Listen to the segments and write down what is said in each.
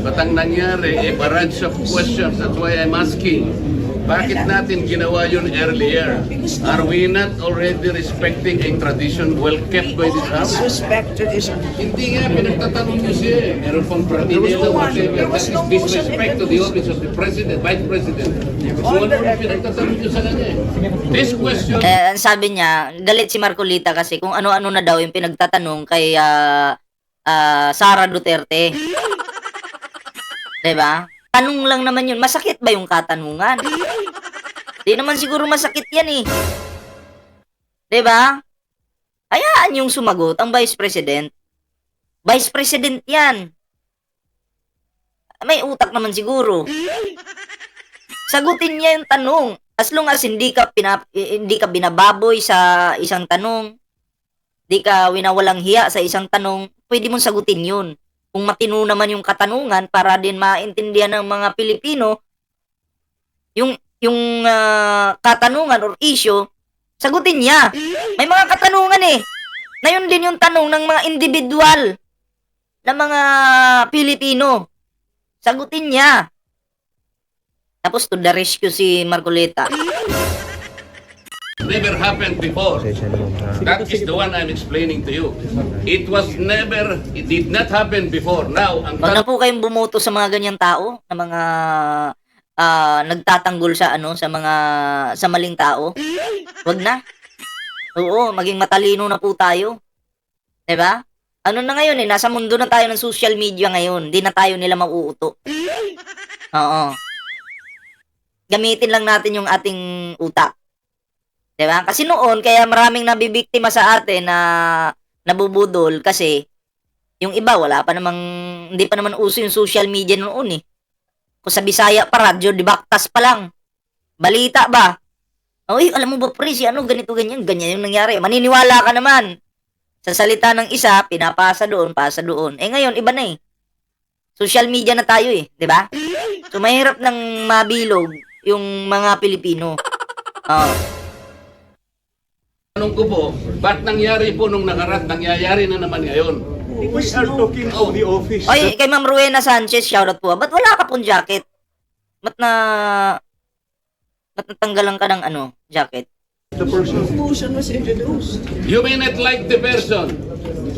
But ang nangyari, a barrage of questions. That's why I'm asking, bakit natin ginawa yun earlier? Are we not already respecting a tradition well kept by this house? Disrespect tradition. Hindi nga, pinagtatanong niyo siya eh. Meron pang pratinela, whatever. There was That is no motion disrespect to the office of the president, vice president. So ano yung pinagtatanong niyo sa kanya eh? This question, Eh, ang sabi niya, galit si Marcolita kasi kung ano-ano na daw yung pinagtatanong kay ah, ah, Sara Duterte. 'Di ba? Tanong lang naman yun. Masakit ba yung katanungan? Di naman siguro masakit yan eh. 'Di ba? Hayaan yung sumagot ang Vice President. Vice President yan. May utak naman siguro. Sagutin niya yung tanong. As long as hindi ka pinap, hindi ka binababoy sa isang tanong, hindi ka winawalang hiya sa isang tanong, pwede mong sagutin yun. Kung matino naman yung katanungan para din maintindihan ng mga Pilipino yung yung ah, katanungan or issue, sagutin niya. May mga katanungan eh. Na yun din yung tanong ng mga individual na mga Pilipino. Sagutin niya. Tapos to the rescue si Marcoleta. Never happened before. That is the one I'm explaining to you. It was never, it did not happen before. Now, ang Huwag na po kayong bumoto sa mga ganyang tao, na mga ah, nagtatanggol sa ano, sa mga sa maling tao. Huwag na. Oo, maging matalino na po tayo. 'Di ba? Ano na ngayon eh, nasa mundo na tayo ng social media ngayon. Hindi na tayo nila mauuto. Oo. Gamitin lang natin yung ating utak. 'Di ba? Kasi noon kaya maraming nabibiktima sa atin na nabubudol kasi yung iba wala pa namang hindi pa naman uso yung social media noon eh. Kung sa Bisaya pa radyo, di baktas pa lang. Balita ba? Oy, alam mo ba pre, si ano ganito ganyan, ganyan yung nangyari. Maniniwala ka naman. Sa salita ng isa, pinapasa doon, pasa doon. Eh ngayon iba na eh. Social media na tayo eh, di ba? So mahirap nang mabilog yung mga Pilipino. Oh. Tanong ko po, ba't nangyari po nung nakaraan, nangyayari na naman ngayon? We are talking of the office. Oy, kay Ma'am Ruena Sanchez, shoutout po. Ba't wala ka pong jacket? Ba't na... Ba't natanggalan ka ng ano, jacket? The person. Motion was introduced. You may not like the person,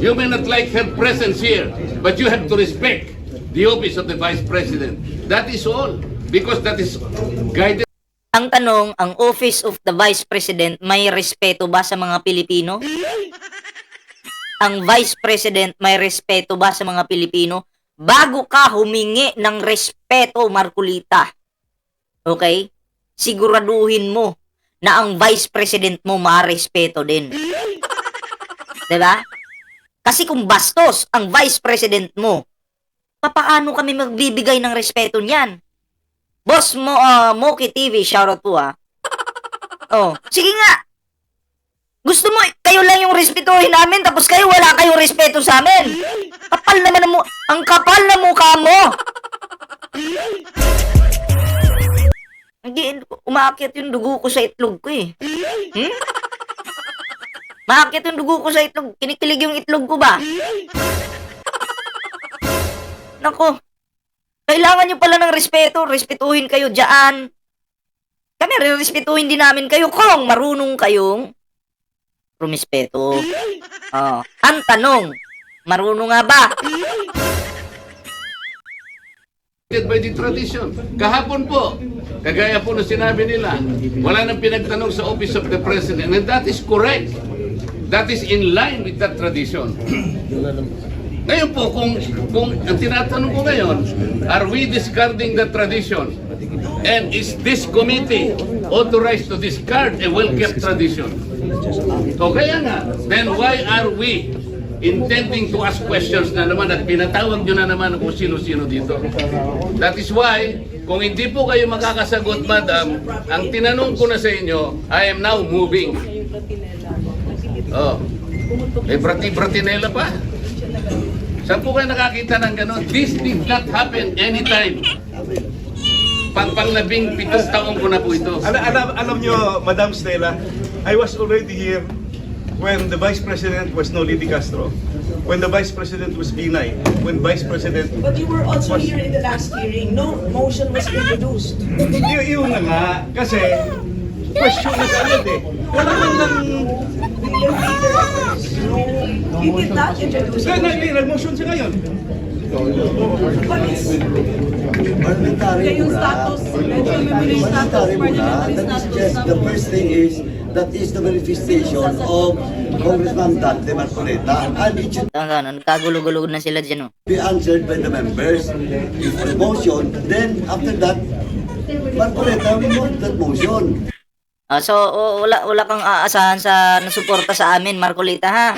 you may not like her presence here, but you have to respect the office of the vice president. That is all. Because that is guided Ang tanong, ang Office of the Vice President may respeto ba sa mga Pilipino? Ang Vice President may respeto ba sa mga Pilipino? Bago ka humingi ng respeto, Marculita. Okay? Siguraduhin mo na ang Vice President mo marespeto din. 'Di ba? Kasi kung bastos ang Vice President mo, papaano kami magbibigay ng respeto niyan? Boss mo, uh, Moki TV, shoutout po ah. Oh, sige nga. Gusto mo, kayo lang yung respetuhin namin, tapos kayo wala kayong respeto sa amin. Kapal naman mu- ang kapal na mukha mo. Hindi, umaakit yung dugo ko sa itlog ko eh. Hmm? Maakit yung dugo ko sa itlog. Kinikilig yung itlog ko ba? Nako, kailangan nyo pala ng respeto. Respetuhin kayo dyan. Kami, respetuhin din namin kayo kung marunong kayong rumispeto. Oh. Ang tanong, marunong nga ba? by the tradition. Kahapon po, kagaya po na sinabi nila, wala nang pinagtanong sa office of the president. And that is correct. That is in line with that tradition. Ngayon po, kung, kung ang tinatanong ko ngayon, are we discarding the tradition? And is this committee authorized to discard a well-kept tradition? So kaya nga, then why are we intending to ask questions na naman at pinatawag nyo na naman kung sino-sino dito? That is why, kung hindi po kayo makakasagot, madam, ang tinanong ko na sa inyo, I am now moving. Oh. Eh, brati-bratinela pa. Saan po kayo nakakita ng gano'n? This did not happen anytime. Pang pang labing pitong taong ko na po ito. Alam, alam, alam nyo, Madam Stella, I was already here when the Vice President was Noli Di Castro. when the Vice President was Binay, when Vice President... But you were also here in the last hearing. No motion was introduced. Y- yun na nga, kasi question na agad eh. Wala man lang... Your leader, no, he did not introduce Kaya it. nag- nag-motion siya ngayon. But it's, Parliamentary Yung is the first thing is, that is the manifestation of Congressman Dante Marcoleta and it should na sila dyan, oh. be answered by the members. If the motion, then after that, Marcoleta will vote that motion. Ah, so, wala, wala kang aasahan sa nasuporta sa amin, Marcolita, ha?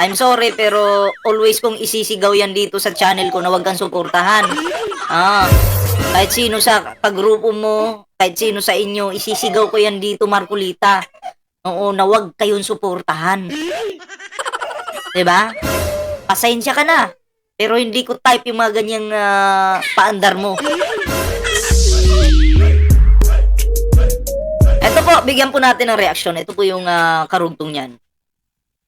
I'm sorry, pero always kong isisigaw yan dito sa channel ko na wag kang suportahan. Ah, kahit sino sa kagrupo mo, kahit sino sa inyo, isisigaw ko yan dito, Marcolita. Oo, na wag kayong suportahan. ba? Pasensya ka na. Pero hindi ko type yung mga ganyang ah, paandar mo. Ito po, bigyan po natin ng reaksyon. Ito po yung ah, karugtong niyan.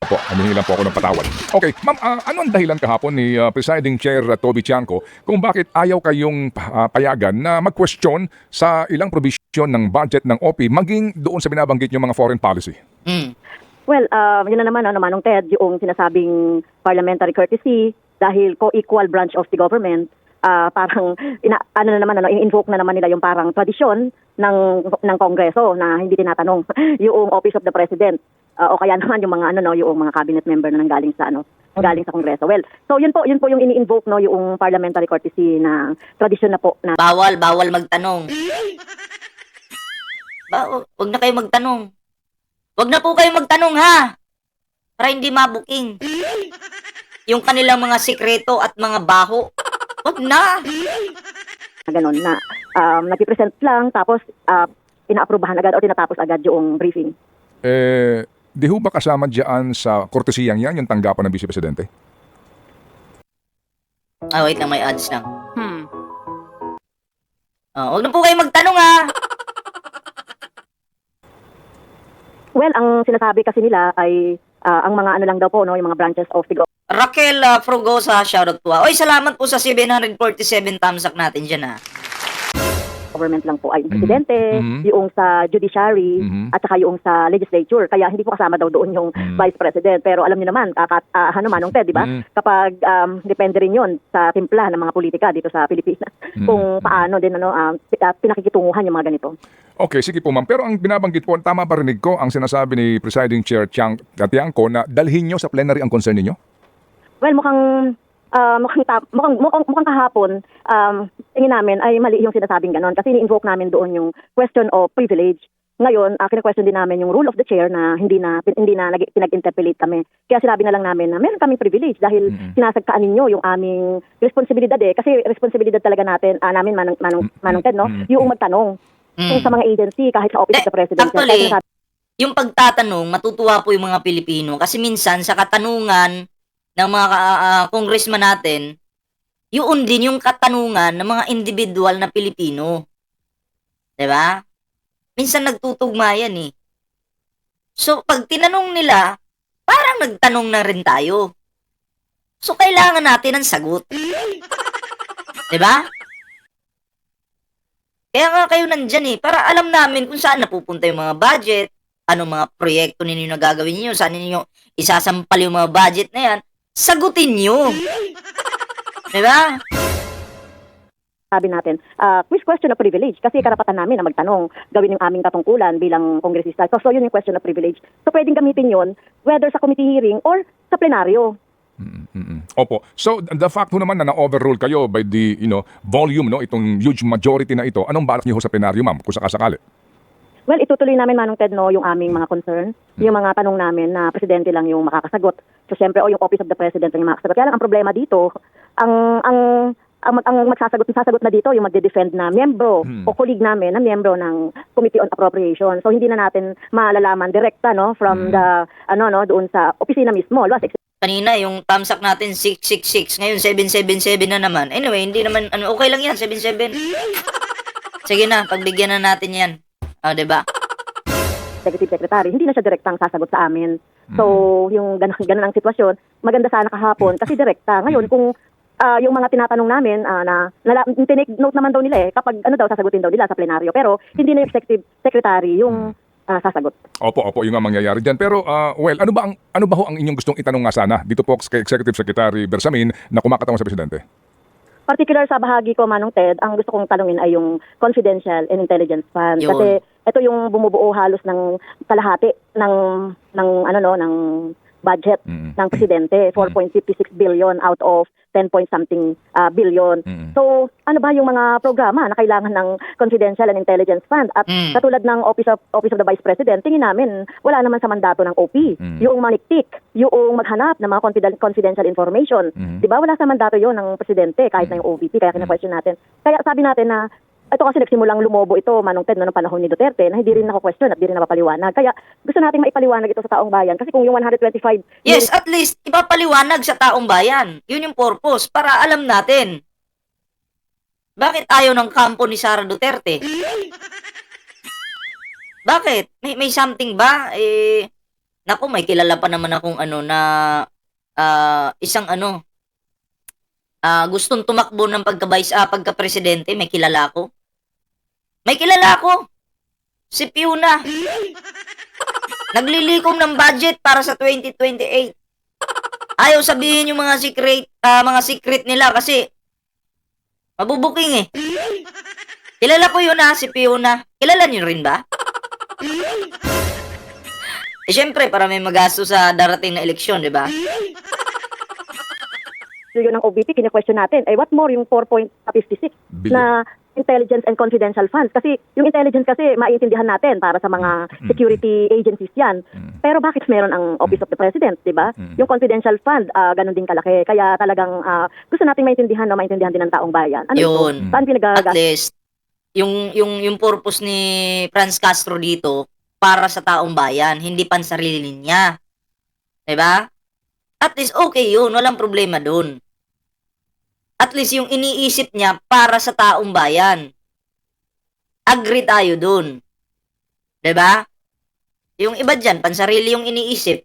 po, humingi lang po ako ng patawad. Okay, ma'am, ah, ano ang dahilan kahapon ni ah, Presiding Chair ah, Toby Tiangco kung bakit ayaw kayong ah, payagan na mag-question sa ilang provision ng budget ng OP maging doon sa binabanggit yung mga foreign policy? Mm. Well, uh, yun na naman, ano, Manong Ted, yung sinasabing parliamentary courtesy dahil co-equal branch of the government, ah, parang ina, ano na naman ano in-invoke na naman nila yung parang tradisyon ng ng Kongreso na hindi tinatanong yung office of the president Ah, o kaya naman yung mga ano no yung mga cabinet member na nanggaling sa ano galing sa Kongreso. Well, so yun po yun po yung ini-invoke no yung parliamentary courtesy na tradisyon na po na Bawal, bawal magtanong. Ba, wag na kayo magtanong. Wag na po kayo magtanong ha. Para hindi mabuking. Yung kanilang mga sikreto at mga baho. Wag na. na ganun na um, nagpipresent lang tapos uh, inaaprubahan agad o tinatapos agad yung briefing. Eh, di ho ba kasama dyan sa kortesiyang yan yung tanggapan ng Vice Presidente? Ah, wait lang, may ads lang. Hmm. Ah, wag na po kayo magtanong ha. Well, ang sinasabi kasi nila ay ah, ang mga ano lang daw po no, yung mga branches of the Raquel uh, Frugosa, shoutout po. ah. Oy, salamat po sa 747 thumbs up natin dyan ha. government lang po ay yung presidente, Mhm. yung sa judiciary, Mhm. at saka yung sa legislature. Kaya hindi po kasama daw doon yung Mhm. vice president. Pero alam niyo naman, kakat, uh, ano manong Ted, di ba? Mhm. Kapag um, depende rin yun sa timpla ng mga politika dito sa Pilipinas. Mhm. Kung paano din ano, ah, pinakikitunguhan yung mga ganito. Okay, sige po ma'am. Pero ang binabanggit po, tama ba rinig ko ang sinasabi ni Presiding Chair Tiang, Tiangco na dalhin nyo sa plenary ang concern ninyo? Well, mukhang ah, mukhang, ta- mukhang, mukhang, mukhang kahapon, um, tingin namin ay mali yung sinasabing ganon kasi ni-invoke namin doon yung question of privilege. Ngayon, uh, kina-question din namin yung rule of the chair na hindi na hindi na nag, pinag-interpolate kami. Kaya sinabi na lang namin na meron kaming privilege dahil Mhm. sinasagkaan ninyo yung aming responsibilidad eh. Kasi responsibilidad talaga natin, ah, namin, Manong, Manong, Manong Ted, no? Yung magtanong Mm. kung sa mga agency, kahit sa Office of the President. Eh, Actually, yung pagtatanong, matutuwa po yung mga Pilipino kasi minsan sa katanungan ng mga ah, congressman natin, yun din yung katanungan ng mga individual na Pilipino. 'Di ba? Minsan nagtutugma yan eh. So, pag tinanong nila, parang nagtanong na rin tayo. So, kailangan natin ng sagot. 'Di ba? Kaya nga kayo nandyan eh, para alam namin kung saan napupunta yung mga budget, anong mga proyekto ninyo na gagawin niyo, saan ninyo isasampal yung mga budget na yan, sagutin nyo. Diba? sabi natin, uh, quiz question of privilege kasi karapatan namin na magtanong, gawin yung aming katungkulan bilang kongresista. So, so yun yung question of privilege. So pwedeng gamitin yun whether sa committee hearing or sa plenaryo. Mm, mm, mm. Opo. So the fact ho naman na na-overrule kayo by the you know volume no itong huge majority na ito, anong balak niyo ho sa plenaryo ma'am kung sakasakali? Well, itutuloy namin Manong Ted no yung aming mga concern, yung mga tanong namin na presidente lang yung makakasagot. So syempre o yung office of the president lang yung makakasagot. Kaya lang ang problema dito, ang ang ang, ang magsasagot sasagot na dito yung magde-defend na miyembro Hmm. o colleague namin na miyembro ng Committee on Appropriation. So hindi na natin malalaman direkta no from Hmm. the ano no doon sa opisina mismo. Luwas Kanina, yung thumbs up natin 666, ngayon 777 na naman. Anyway, hindi naman, ano, okay lang yan, 77. Sige na, pagbigyan na natin yan. Ah, 'di ba? executive secretary, hindi na siya direktang sasagot sa amin So, yung ganun, ganun ang sitwasyon, maganda sana kahapon kasi direkta. Ngayon, kung ah, yung mga tinatanong namin ah, na, na tinake note naman daw nila eh kapag ano daw sasagutin daw nila sa plenaryo pero hindi na yung executive secretary yung ah, sasagot. Opo, opo, yung nga mangyayari dyan. Pero, ah, well, ano ba, ang, ano ba ho ang inyong gustong itanong nga sana dito po kay Executive Secretary Bersamin na kumakatawan sa Presidente? Particular sa bahagi ko, Manong Ted, ang gusto kong tanungin ay yung confidential and intelligence fund. Yun. Kasi ito yung bumubuo halos ng kalahati ng, ng ano no, ng budget Mm. ng presidente, 4.56 billion out of 10 point something ah, billion. Mm. So, ano ba yung mga programa na kailangan ng confidential and intelligence fund? At Mm. katulad ng Office of Office of the Vice President, tingin namin wala naman sa mandato ng OP. Mm. Yung maliktik, yung maghanap ng mga confiden- confidential information. Mm. 'Di ba? Wala sa mandato 'yon ng presidente kahit na yung OVP kaya kina-question natin. Kaya sabi natin na ito kasi nagsimulang lumobo ito manong Ted no, noong panahon ni Duterte na hindi rin nako-question at hindi rin napapaliwanag. Kaya gusto nating maipaliwanag ito sa taong bayan kasi kung yung 125 Yes, at least ipapaliwanag sa taong bayan. Yun yung purpose para alam natin. Bakit ayaw ng kampo ni Sara Duterte? Bakit? May may something ba? Eh Naku, may kilala pa naman akong ano na ah, isang ano ah, gustong tumakbo ng pagka-vice ah, pagka-presidente, may kilala ako. May kilala ako. Si Piuna. Naglilikom ng budget para sa 2028. Ayaw sabihin yung mga secret, ah, mga secret nila kasi mabubuking eh. Kilala ko yun ah, si Fiona. Kilala niyo rin ba? eh syempre, para may magasto sa darating na eleksyon, di ba? yun ng OVP, kine-question natin, eh what more yung 4.56 Billion. na intelligence and confidential funds? Kasi yung intelligence kasi maintindihan natin para sa mga security agencies yan. Mm. Pero bakit meron ang Office of the President, di ba? Mm. Yung confidential fund, ah, ganun din kalaki. Kaya talagang ah, gusto nating maintindihan na maintindihan din ng taong bayan. Ano Yun. ito? Saan At pinagagas? least, yung, yung, yung purpose ni Franz Castro dito, para sa taong bayan, hindi pansarili niya. Diba? At least, okay yun. Walang problema dun. At least, yung iniisip niya para sa taong bayan. Agree tayo dun. Diba? Yung iba dyan, pansarili yung iniisip.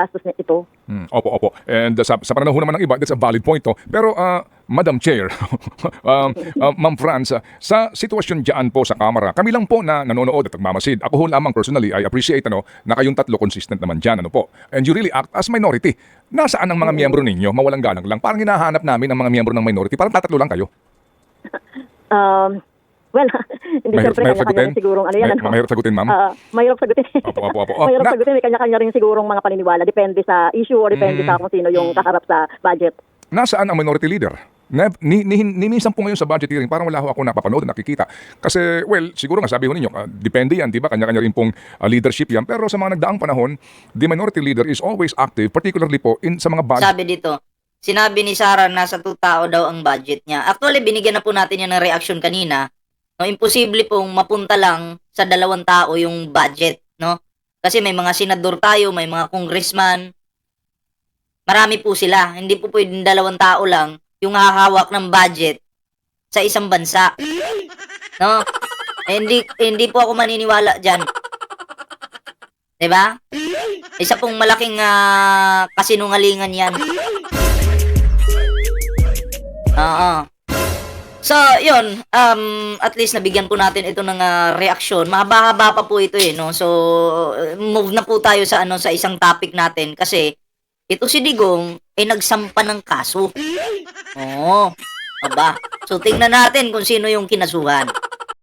Gastos niya ito. Mm, opo, opo. And uh, sa, sa panahon naman ng iba, that's a valid point to. Pero, uh, Madam Chair, um, uh, Ma'am Franz, uh, sa sitwasyon dyan po sa Kamara, kami lang po na nanonood at nagmamasid. Ako ho lamang personally, I appreciate ano, na kayong tatlo consistent naman dyan. Ano po. And you really act as minority. Nasaan ang mga miyembro ninyo? Mawalang galang lang. Parang hinahanap namin ang mga miyembro ng minority. Parang tatatlo lang kayo. Um, well, hindi Mahirap- siyempre mahirap kanya-kanya rin sigurong ano yan. May- ano? mahirap sagutin, ma'am? Ah, mahirap sagutin. Opo, opo, opo. Oh, mahirap na- sagutin. May kanya-kanya rin sigurong mga paniniwala. Depende sa issue or depende Mm. sa kung sino yung kaharap sa budget. Nasaan ang minority leader? Nev, ni, ni, ni, minsan po ngayon sa budget hearing, parang wala ho ako napapanood, nakikita. Kasi, well, siguro nga sabi ho ninyo, ah, depende yan, di ba? Kanya-kanya rin pong ah, leadership yan. Pero sa mga nagdaang panahon, the minority leader is always active, particularly po in sa mga budget. Sabi dito, sinabi ni Sarah na sa 2 tao daw ang budget niya. Actually, binigyan na po natin yan ng reaction kanina. No, imposible pong mapunta lang sa dalawang tao yung budget, no? Kasi may mga senador tayo, may mga congressman. Marami po sila. Hindi po pwedeng dalawang tao lang yung hahawak ng budget sa isang bansa. No? Eh, hindi, hindi po ako maniniwala dyan. 'Di ba? Isa pong malaking ah, kasinungalingan yan. Oo. So, yun, um, at least nabigyan po natin ito ng ah, reaksyon. Mahaba-haba pa po ito eh, no? So, uh, move na po tayo sa ano sa isang topic natin kasi ito si Digong ay nagsampa ng kaso. Oo. Aba. So, tingnan natin kung sino yung kinasuhan.